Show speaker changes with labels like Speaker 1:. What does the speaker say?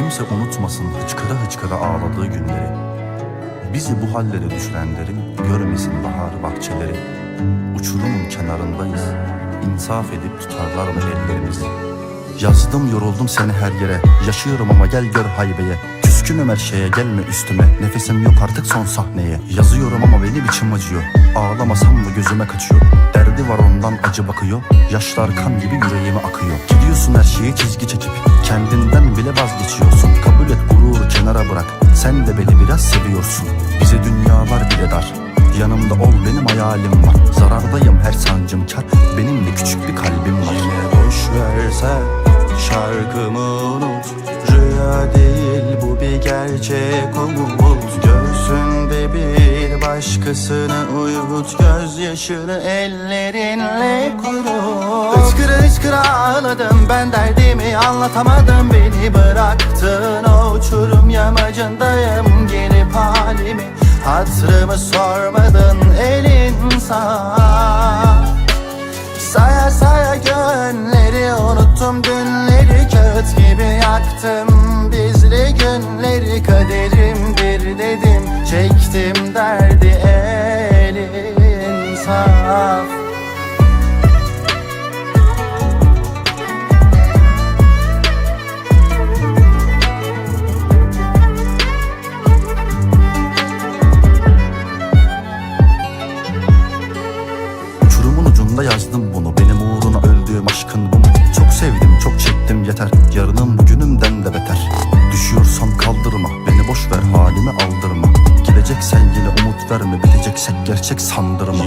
Speaker 1: Kimse unutmasın hıçkıra hıçkıra ağladığı günleri. Bizi bu hallere düşürenlerin görmesin bahar bahçeleri. Uçurumun kenarındayız İnsaf edip tutarlar mı ellerimizi? Yazdım yoruldum seni her yere. Yaşıyorum ama gel gör haybeye. Küskünüm her şeye gelme üstüme. Nefesim yok artık son sahneye. Yazıyorum ama benim içim acıyor. Ağlamasam mı gözüme kaçıyor. Derdi var ondan acı bakıyor Yaşlar kan gibi yüreğime akıyor. Gidiyorsun her şeyi çizgi çekip Kendinden bile vazgeçiyorsun. Kabul et gururu kenara bırak Sen de beni biraz seviyorsun. Bize dünyalar bile dar Yanımda ol benim hayalim var. Zarardayım her sancım kar Benim de küçük bir kalbim var.
Speaker 2: Yine boş versen şarkımı unut. Rüya değil bu bir gerçek umut bir başkasını uyut Gözyaşını ellerinle kurut Hıçkıra hıçkıra ağladım ben derdimi anlatamadım. Beni bıraktın o uçurum yamacındayım. Gelip halimi hatırımı sormadın elin sağ Saya saya gönleri unuttum dünleri Kağıt gibi yaktım. Bizli günleri Kaderimdir
Speaker 1: Ucunda yazdım bunu. Benim uğruna öldüğüm aşkın bu? Çok sevdim çok çektim. Yeter. Yarınım bugünümden de beter. Düşüyorsam kaldırma. Beni boş ver halime aldırma. Gideceksen yine umut verme. Biteceksek gerçek sandırma